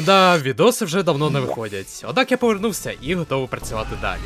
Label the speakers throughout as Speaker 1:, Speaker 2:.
Speaker 1: Мда, відоси вже давно не виходять, однак я повернувся і готовий працювати далі.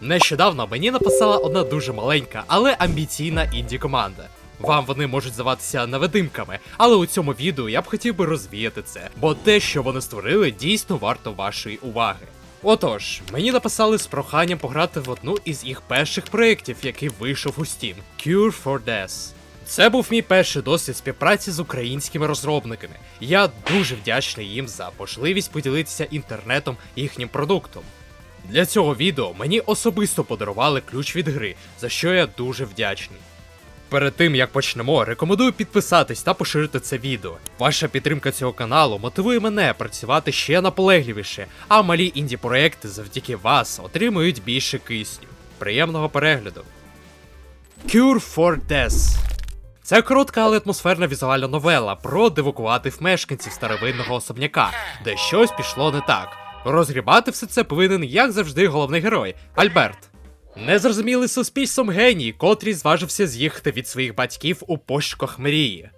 Speaker 1: Нещодавно мені написала одна дуже маленька, але амбіційна інді команда. Вам вони можуть здаватися невидимками, але у цьому відео я б хотів би розвіяти це, бо те, що вони створили, дійсно варто вашої уваги. Отож, мені написали з проханням пограти в одну із їх перших проєктів, який вийшов у Steam – Cure for Death. Це був мій перший досвід співпраці з українськими розробниками. Я дуже вдячний їм за можливість поділитися інтернетом їхнім продуктом. Для цього відео мені особисто подарували ключ від гри, за що я дуже вдячний. Перед тим як почнемо, рекомендую підписатись та поширити це відео. Ваша підтримка цього каналу мотивує мене працювати ще наполегливіше, а малі інді проекти завдяки вас отримують більше кисню. Приємного перегляду! Cure for Death це коротка, але атмосферна візуальна новела про девакуватив мешканців старовинного особняка, де щось пішло не так. Розгрібати все це повинен, як завжди, головний герой Альберт. Незрозумілий суспільством геній, котрий зважився з'їхати від своїх батьків у пошуках мрії.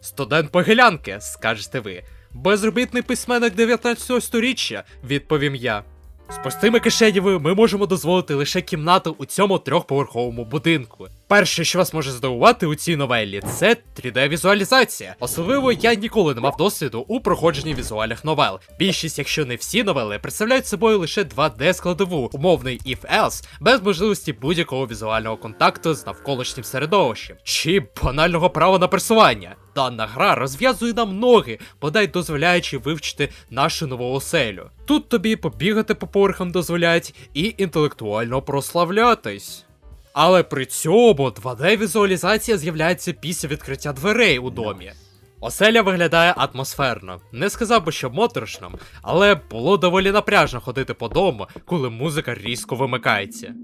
Speaker 1: Студент Погилянки, скажете ви. Безробітний письменник 19 сторіччя, відповім я. З пустими кишенями ми можемо дозволити лише кімнату у цьому трьохповерховому будинку. Перше, що вас може здивувати у цій новелі, це 3D-візуалізація. Особливо я ніколи не мав досвіду у проходженні візуальних новел. Більшість, якщо не всі новели, представляють собою лише 2D-складову, умовний if-else, без можливості будь-якого візуального контакту з навколишнім середовищем, чи банального права на пересування. Дана гра розв'язує нам ноги, бодай дозволяючи вивчити нашу нову оселю. Тут тобі побігати по поверхам дозволяють і інтелектуально прославлятись. Але при цьому 2D-візуалізація з'являється після відкриття дверей у домі. Оселя виглядає атмосферно. Не сказав би, що моторошно, але було доволі напряжно ходити по дому, коли музика різко вимикається.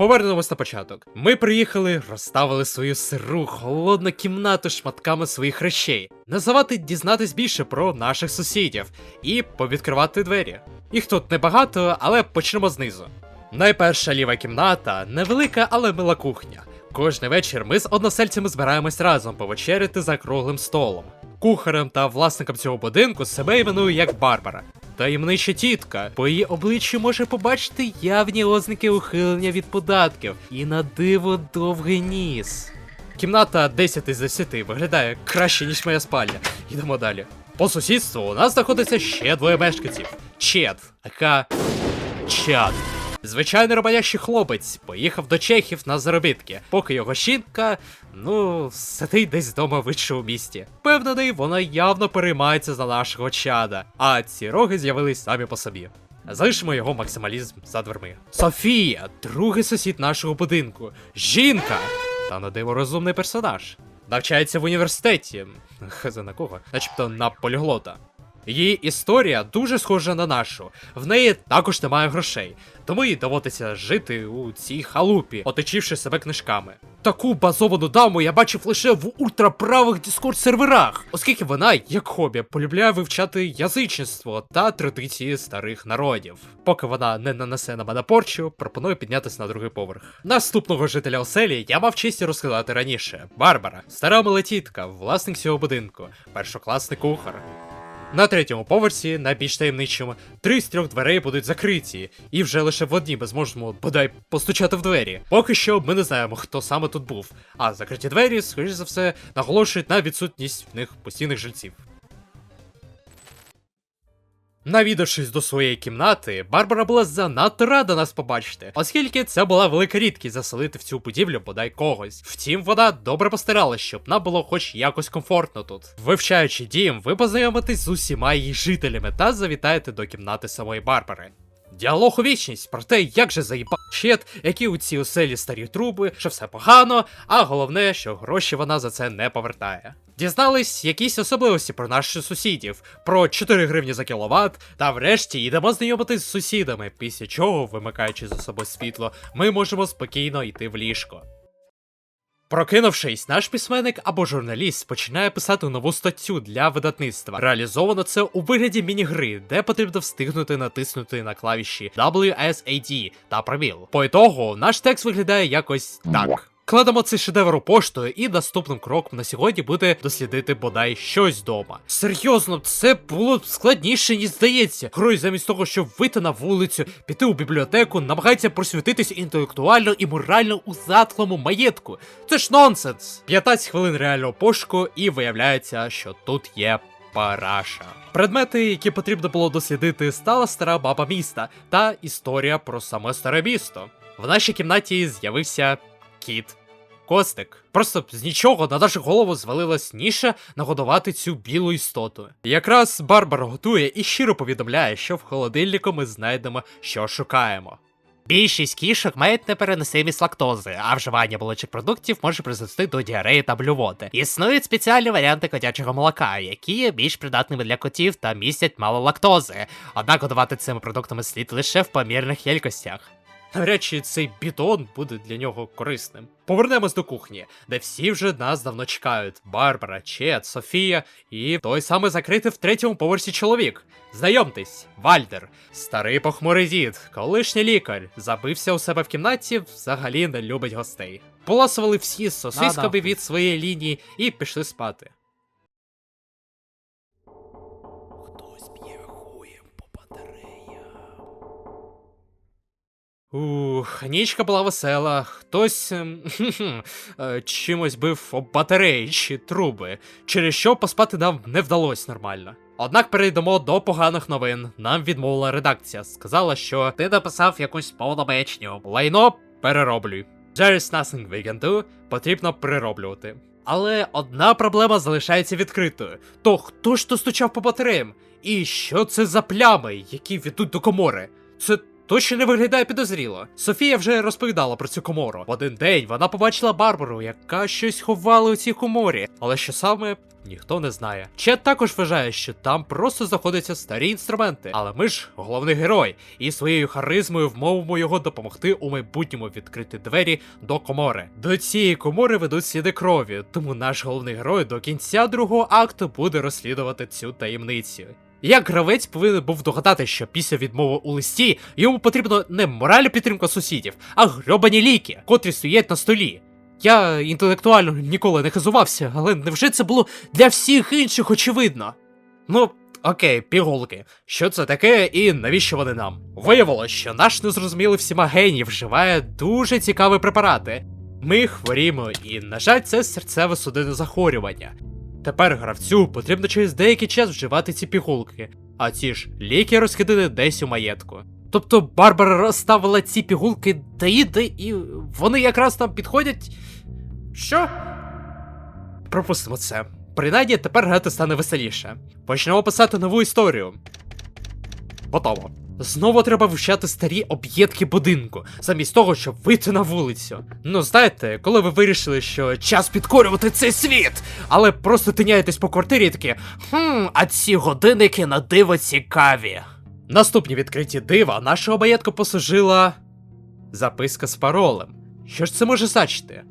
Speaker 1: Повернемось на початок. Ми приїхали, розставили свою сиру, холодну кімнату шматками своїх речей, називати дізнатись більше про наших сусідів і повідкривати двері. Їх тут небагато, але почнемо знизу. Найперша ліва кімната невелика, але мила кухня. Кожний вечір ми з односельцями збираємось разом повечеряти за круглим столом. Кухарем та власником цього будинку себе іменую як Барбара. Таємнича тітка, по її обличчю може побачити явні ознаки ухилення від податків і на диво довгий ніс. Кімната 10 із 10 виглядає краще, ніж моя спальня. Йдемо далі. По сусідству у нас знаходиться ще двоє мешканців: Чет, ака Чад. Звичайний робоящий хлопець поїхав до Чехів на заробітки, поки його жінка, ну, сидить десь вдома в іншому місті. Впевнений, вона явно переймається за нашого чада, а ці роги з'явились самі по собі. Залишимо його максималізм за дверми. Софія, другий сусід нашого будинку. Жінка! Та на диво розумний персонаж. Навчається в університеті. Хз на кого? Начебто на поліглота. Її історія дуже схожа на нашу. В неї також немає грошей, тому їй доводиться жити у цій халупі, оточивши себе книжками. Таку базовану даму я бачив лише в ультраправих дискорд серверах, оскільки вона, як хобі, полюбляє вивчати язичництво та традиції старих народів. Поки вона не нанесе на мене порчу, пропоную піднятися на другий поверх. Наступного жителя оселі я мав честь розказати раніше: Барбара, стара милетітка, власник цього будинку, першокласний кухар. На третьому поверсі, найбільш таємничому, три з трьох дверей будуть закриті, і вже лише в одній ми зможемо бодай постучати в двері. Поки що ми не знаємо, хто саме тут був. А закриті двері, скоріш за все, наголошують на відсутність в них постійних жильців. Навідавшись до своєї кімнати, Барбара була занадто рада нас побачити, оскільки це була велика рідкість заселити в цю будівлю бодай когось. Втім, вона добре постаралась, щоб нам було хоч якось комфортно тут. Вивчаючи дім, ви познайомитесь з усіма її жителями та завітаєте до кімнати самої Барбари. Діалог у вічність про те, як же заїбав щет, які у цій оселі старі труби, що все погано, а головне, що гроші вона за це не повертає. Дізнались якісь особливості про наших сусідів, про 4 гривні за кіловат, та врешті йдемо знайомитись з сусідами, після чого, вимикаючи за собою світло, ми можемо спокійно йти в ліжко. Прокинувшись, наш письменник або журналіст починає писати нову статтю для видатництва. Реалізовано це у вигляді міні-гри, де потрібно встигнути натиснути на клавіші WSAD та пробіл. По ітогу, наш текст виглядає якось так. Кладемо цей шедевр у пошту, і наступним кроком на сьогодні буде дослідити бодай щось вдома. Серйозно, це було складніше, ніж здається. Герой замість того, щоб вийти на вулицю, піти у бібліотеку, намагається просвітитись інтелектуально і морально у затхлому маєтку. Це ж нонсенс. 15 хвилин реального пошуку, і виявляється, що тут є параша. Предмети, які потрібно було дослідити, стала стара баба міста та історія про саме старе місто. В нашій кімнаті з'явився кіт. Костик. Просто з нічого на нашу голову звалилась ніша нагодувати цю білу істоту. Якраз Барбара готує і щиро повідомляє, що в холодильнику ми знайдемо, що шукаємо. Більшість кішок мають непереносимість лактози, а вживання молочих продуктів може призвести до діареї та блювоти. Існують спеціальні варіанти котячого молока, які є більш придатними для котів та містять мало лактози. Однак годувати цими продуктами слід лише в помірних кількостях. Навряд чи цей бідон буде для нього корисним. Повернемось до кухні, де всі вже нас давно чекають: Барбара, Чет, Софія і той самий закритий в третьому поверсі чоловік. Знайомтесь, Вальдер, старий похмурий дід, колишній лікар, забився у себе в кімнаті, взагалі не любить гостей. Поласували всі сосисками від своєї лінії і пішли спати. Ух, нічка була весела, хтось ем, е, чимось бив об батареї чи труби, через що поспати нам не вдалося нормально. Однак перейдемо до поганих новин. Нам відмовила редакція. Сказала, що ти написав якусь повну маячню. Лайно перероблюй. There is nothing we can do, потрібно перероблювати. Але одна проблема залишається відкритою. То хто ж то стучав по батареям? І що це за плями, які ведуть до комори? Це точно не виглядає підозріло. Софія вже розповідала про цю комору. В один день вона побачила Барбару, яка щось ховала у цій коморі, але що саме. Ніхто не знає. Чет також вважає, що там просто знаходяться старі інструменти. Але ми ж головний герой, і своєю харизмою вмовимо його допомогти у майбутньому відкрити двері до комори. До цієї комори ведуть сліди крові, тому наш головний герой до кінця другого акту буде розслідувати цю таємницю. Як гравець повинен був догадати, що після відмови у листі йому потрібно не моральна підтримка сусідів, а грьобані ліки, котрі стоять на столі. Я інтелектуально ніколи не хизувався, але невже це було для всіх інших очевидно? Ну, окей, пігулки. Що це таке і навіщо вони нам? Виявилось, що наш незрозумілий всіма геній вживає дуже цікаві препарати. Ми хворіємо, і, на жаль, це серцеве судинне захворювання. Тепер гравцю потрібно через деякий час вживати ці пігулки, а ці ж ліки розкидані десь у маєтку. Тобто Барбара розставила ці пігулки де-інде, і вони якраз там підходять. Що? Пропустимо це. Принаймні тепер грати стане веселіше. Почнемо писати нову історію. Готово. Знову треба вивчати старі об'єдки будинку, замість того, щоб вийти на вулицю. Ну, знаєте, коли ви вирішили, що час підкорювати цей світ, але просто тиняєтесь по квартирі і такі, хм, а ці годинники на диво цікаві. Наступні відкриті дива нашого маєтку послужила записка з паролем. Що ж це може значити?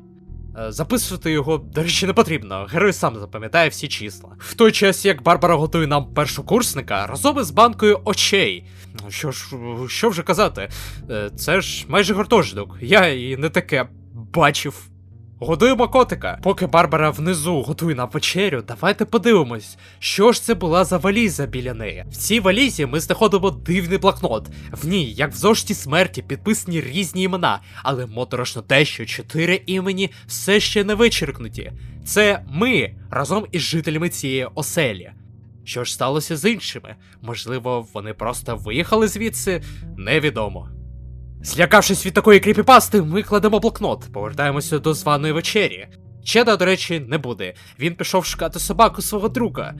Speaker 1: Е, Записувати його, до речі, не потрібно. Герой сам запам'ятає всі числа. В той час, як Барбара готує нам першокурсника разом із банкою очей. Ну, Що ж, що вже казати? Е, Це ж майже гуртожиток. Я і не таке бачив. Годуємо котика. Поки Барбара внизу готує нам вечерю, давайте подивимось, що ж це була за валіза біля неї. В цій валізі ми знаходимо дивний блокнот. В ній, як в зошті смерті, підписані різні імена, але моторошно те, що чотири імені все ще не вичеркнуті. Це ми разом із жителями цієї оселі. Що ж сталося з іншими? Можливо, вони просто виїхали звідси? Невідомо. Злякавшись від такої кріпіпасти, ми кладемо блокнот, повертаємося до званої вечері. Чеда, до речі, не буде. Він пішов шукати собаку свого друга.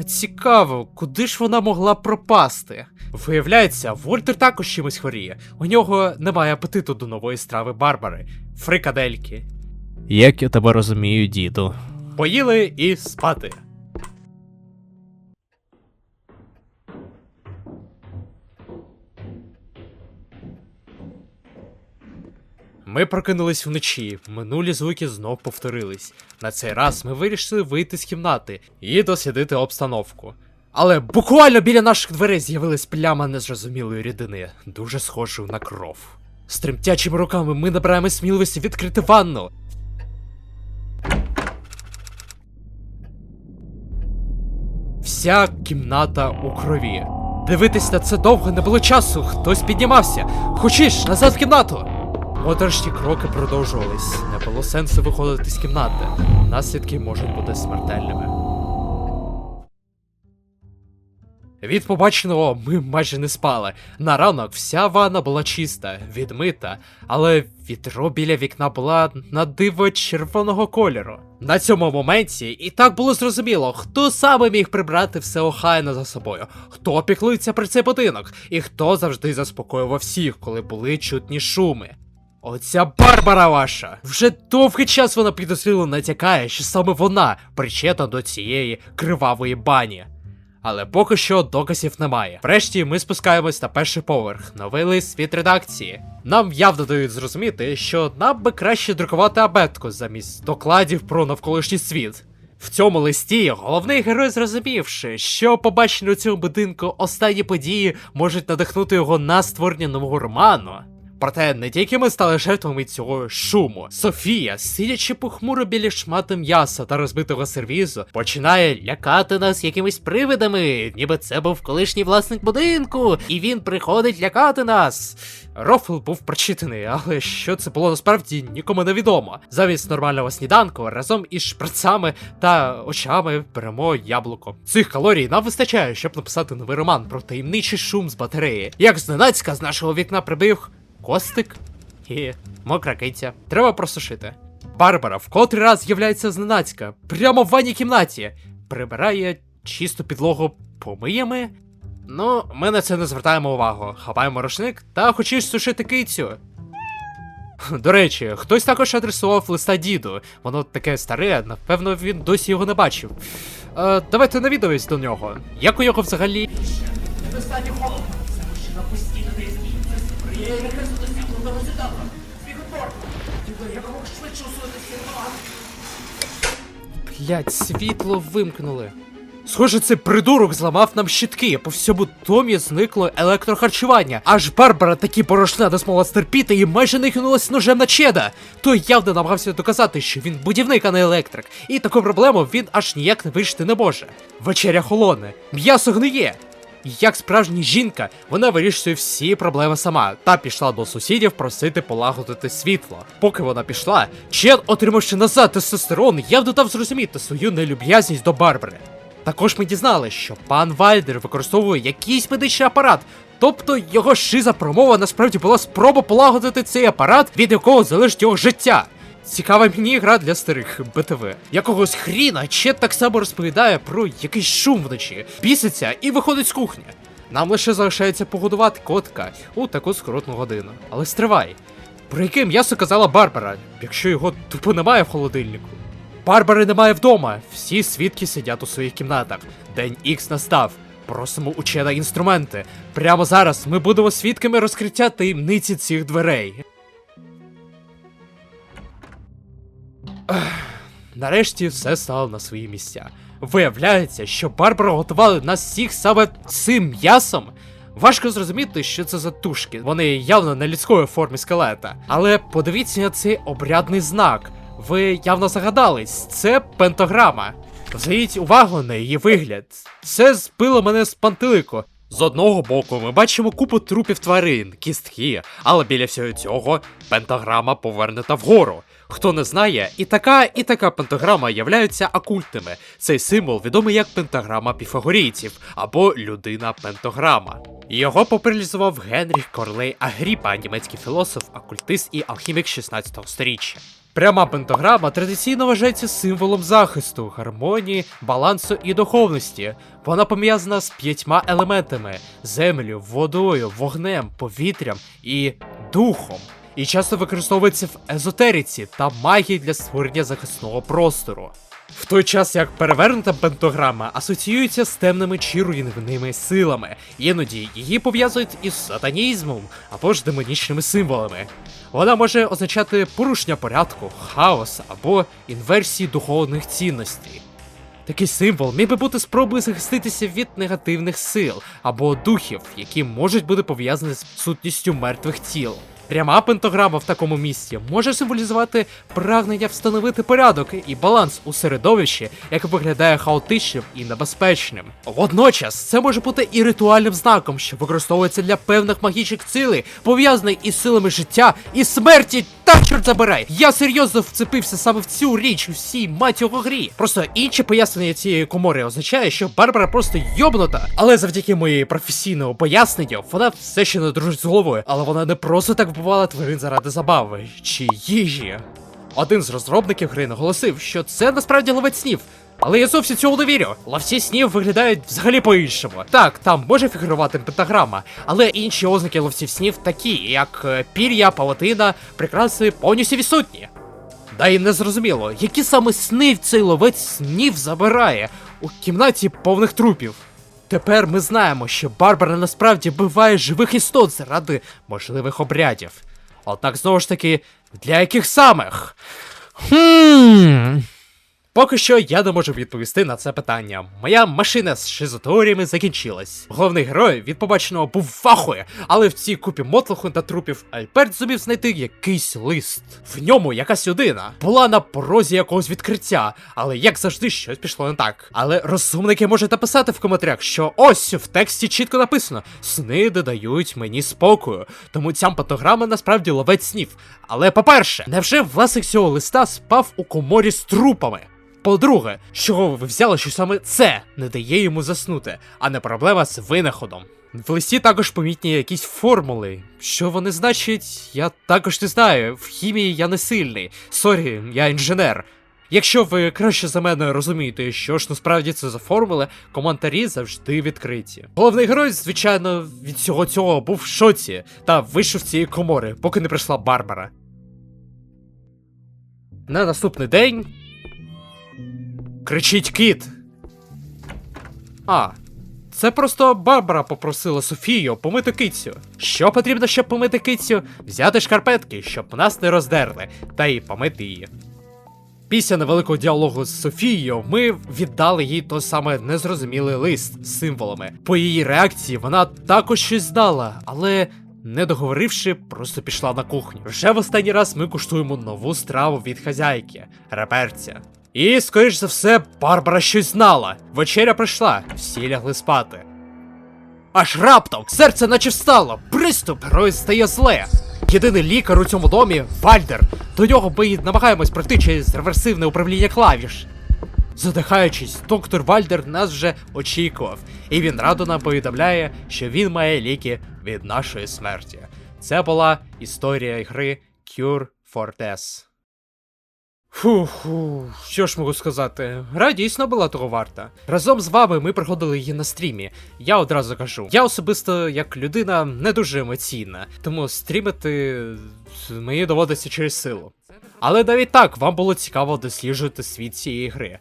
Speaker 1: Е, Цікаво, куди ж вона могла пропасти? Виявляється, Вольтер також чимось хворіє. У нього немає апетиту до нової страви Барбари фрикадельки.
Speaker 2: Як я тебе розумію, діду.
Speaker 1: Поїли і спати. Ми прокинулись вночі, минулі звуки знов повторились. На цей раз ми вирішили вийти з кімнати і дослідити обстановку. Але буквально біля наших дверей з'явилась пляма незрозумілої рідини, дуже схожою на кров. З тремтячими руками ми набираємо сміливості відкрити ванну. Вся кімната у крові. Дивитись на це довго не було часу. Хтось піднімався. Хочеш, назад в кімнату. Моторошні кроки продовжувались. Не було сенсу виходити з кімнати. Наслідки можуть бути смертельними. Від побаченого ми майже не спали. На ранок вся ванна була чиста, відмита, але вітро біля вікна була на диво червоного кольору. На цьому моменті і так було зрозуміло, хто саме міг прибрати все охайно за собою, хто піклується про цей будинок, і хто завжди заспокоював всіх, коли були чутні шуми. Оця Барбара ваша! Вже довгий час вона підозріло натякає, що саме вона причетна до цієї кривавої бані. Але поки що доказів немає. Врешті ми спускаємось на перший поверх, новий лист від редакції. Нам явно дають зрозуміти, що нам би краще друкувати абетку замість докладів про навколишній світ. В цьому листі головний герой зрозумівши, що побачені у цьому будинку останні події можуть надихнути його на створення нового роману. Проте не тільки ми стали жертвами цього шуму. Софія, сидячи похмуро біля шмату м'яса та розбитого сервізу, починає лякати нас якимись привидами, ніби це був колишній власник будинку, і він приходить лякати нас. Рофл був прочитаний, але що це було насправді нікому не відомо. Замість нормального сніданку разом із шприцами та очами беремо яблуко. Цих калорій нам вистачає, щоб написати новий роман про таємничий шум з батареї. Як зненацька з нашого вікна прибив костик і мокра киця. Треба просушити. Барбара в котрий раз з'являється зненацька, прямо в ванній кімнаті. Прибирає чисту підлогу помиями. Ну, ми на це не звертаємо увагу. Хапаємо рушник та хочеш сушити кицю. До речі, хтось також адресував листа діду. Воно таке старе, напевно, він досі його не бачив. Е, давайте навідомість до нього. Як у нього взагалі. Недостатньо холодно. Змінюється. Сприяє регресу до світлого світанка. Свігопор. Діду, якого швидше усунути світло. Блять, світло вимкнули. Схоже, цей придурок зламав нам щитки. По всьому домі зникло електрохарчування. Аж Барбара такі порошна не змогла стерпіти і майже не кинулась ножем на чеда. Той явно намагався доказати, що він будівник, а не електрик. І таку проблему він аж ніяк не вирішити не може. Вечеря холоне, м'ясо гниє. Як справжня жінка, вона вирішує всі проблеми сама та пішла до сусідів просити полагодити світло. Поки вона пішла, Чен, отримавши назад тестостерон, явно дав зрозуміти свою нелюб'язність до Барбари. Також ми дізнали, що пан Вальдер використовує якийсь медичний апарат. Тобто його шиза промова насправді була спроба полагодити цей апарат, від якого залежить його життя. Цікава міні-гра для старих БТВ. Якогось хріна Чет так само розповідає про якийсь шум вночі, біситься і виходить з кухні. Нам лише залишається погодувати котка у таку скоротну годину. Але стривай. Про яке м'ясо казала Барбара, якщо його тупо немає в холодильнику? Барбари немає вдома. Всі свідки сидять у своїх кімнатах. День Ікс настав. Просимо учена інструменти. Прямо зараз ми будемо свідками розкриття таємниці цих дверей. Нарешті все стало на свої місця. Виявляється, що Барбара готували нас всіх саме цим м'ясом. Важко зрозуміти, що це за тушки. Вони явно не людської форми скелета. Але подивіться на цей обрядний знак. Ви явно загадались, це пентаграма. Зверніть увагу на її вигляд. Це збило мене з пантелику. З одного боку, ми бачимо купу трупів тварин, кістки, але біля всього цього пентаграма повернута вгору. Хто не знає, і така, і така пентаграма являються окультними. Цей символ відомий як пентаграма піфагорійців або людина пентограма. Його популяризував Генріх Корлей Агріпа, німецький філософ, окультист і алхімік 16 сторіччя. Пряма пентаграма традиційно вважається символом захисту, гармонії, балансу і духовності. Вона пов'язана з п'ятьма елементами: землею, водою, вогнем, повітрям і духом. І часто використовується в езотериці та магії для створення захисного простору. В той час як перевернута пентаграма асоціюється з темними чи руйнівними силами, іноді її пов'язують із сатанізмом або ж демонічними символами. Вона може означати порушення порядку, хаос або інверсії духовних цінностей. Такий символ міг би бути спробою захиститися від негативних сил або духів, які можуть бути пов'язані з сутністю мертвих тіл. Пряма пентаграма в такому місці може символізувати прагнення встановити порядок і баланс у середовищі, яке виглядає хаотичним і небезпечним. Водночас це може бути і ритуальним знаком, що використовується для певних магічних цілей, пов'язаних із силами життя і смерті. Та чорт забирай! Я серйозно вцепився саме в цю річ у всій мать його грі. Просто інше пояснення цієї комори означає, що Барбара просто йобнута. Але завдяки моєї професійному поясненню, вона все ще не дружить з головою, але вона не просто так вбивала тварин заради забави чи їжі. Один з розробників гри наголосив, що це насправді ловець снів. Але я зовсім цього не вірю. Ловці снів виглядають взагалі по-іншому. Так, там може фігурувати пентаграма, але інші ознаки ловців снів такі, як е, пір'я, павутина, прикраси повністю відсутні. Да і не зрозуміло, які саме сни цей ловець снів забирає у кімнаті повних трупів. Тепер ми знаємо, що Барбара насправді биває живих істот заради можливих обрядів. Однак знову ж таки, для яких самих? Хм. Поки що я не можу відповісти на це питання. Моя машина з шизоторіями закінчилась. Головний герой від побаченого був вахує, але в цій купі мотлоху та трупів Альберт зумів знайти якийсь лист. В ньому якась людина була на порозі якогось відкриття, але як завжди щось пішло не так. Але розумники можуть написати в коментарях, що ось в тексті чітко написано: сни додають мені спокою. Тому ця патограма насправді ловець снів. Але по-перше, невже власник цього листа спав у коморі з трупами? По-друге, з чого ви взяли, що саме це не дає йому заснути, а не проблема з винаходом. В листі також помітні якісь формули. Що вони значать, я також не знаю. В хімії я не сильний. Сорі, я інженер. Якщо ви краще за мене розумієте, що ж насправді це за формули, коментарі завжди відкриті. Головний герой, звичайно, від всього цього був в шоці та вийшов з цієї комори, поки не прийшла Барбара. На наступний день Кричить кіт. А. Це просто Барбара попросила Софію помити кицю. Що потрібно, щоб помити кицю? Взяти шкарпетки, щоб нас не роздерли, та й помити її. Після невеликого діалогу з Софією ми віддали їй той саме незрозумілий лист з символами. По її реакції вона також щось знала, але не договоривши, просто пішла на кухню. Вже в останній раз ми куштуємо нову страву від хазяйки реперця. І, скоріш за все, Барбара щось знала. Вечеря прийшла, всі лягли спати. Аж раптом серце наче встало, приступ герой стає зле. Єдиний лікар у цьому домі Вальдер. До нього ми намагаємось пройти через реверсивне управління клавіш. Задихаючись, доктор Вальдер нас вже очікував, і він радо нам повідомляє, що він має ліки від нашої смерті. Це була історія гри Cure for Death. Фу-фу, що ж можу сказати? Гра дійсно була того варта. Разом з вами ми проходили її на стрімі. Я одразу кажу, я особисто як людина не дуже емоційна, тому стрімити мені доводиться через силу. Але навіть так вам було цікаво досліджувати світ цієї гри.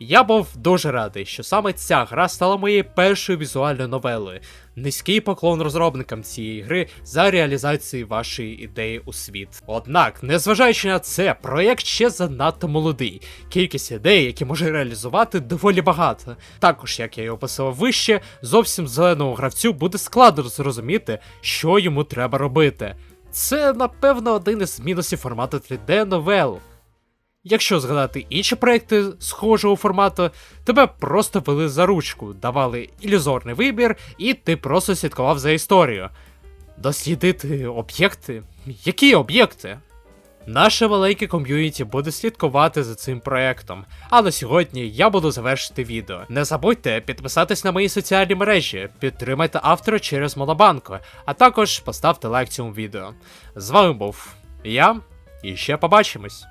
Speaker 1: Я був дуже радий, що саме ця гра стала моєю першою візуальною новелою. Низький поклон розробникам цієї гри за реалізацію вашої ідеї у світ. Однак, незважаючи на це, проєкт ще занадто молодий. Кількість ідей, які може реалізувати, доволі багато. Також, як я і описував вище, зовсім зеленому гравцю буде складно зрозуміти, що йому треба робити. Це, напевно, один із мінусів формату 3D новел. Якщо згадати інші проекти схожого формату, тебе просто вели за ручку, давали ілюзорний вибір, і ти просто слідкував за історією. Дослідити об'єкти? Які об'єкти? Наше маленьке ком'юніті буде слідкувати за цим проектом. А на сьогодні я буду завершити відео. Не забудьте підписатись на мої соціальні мережі, підтримайте автора через Монобанку, а також поставте лайк цьому відео. З вами був я, і ще побачимось.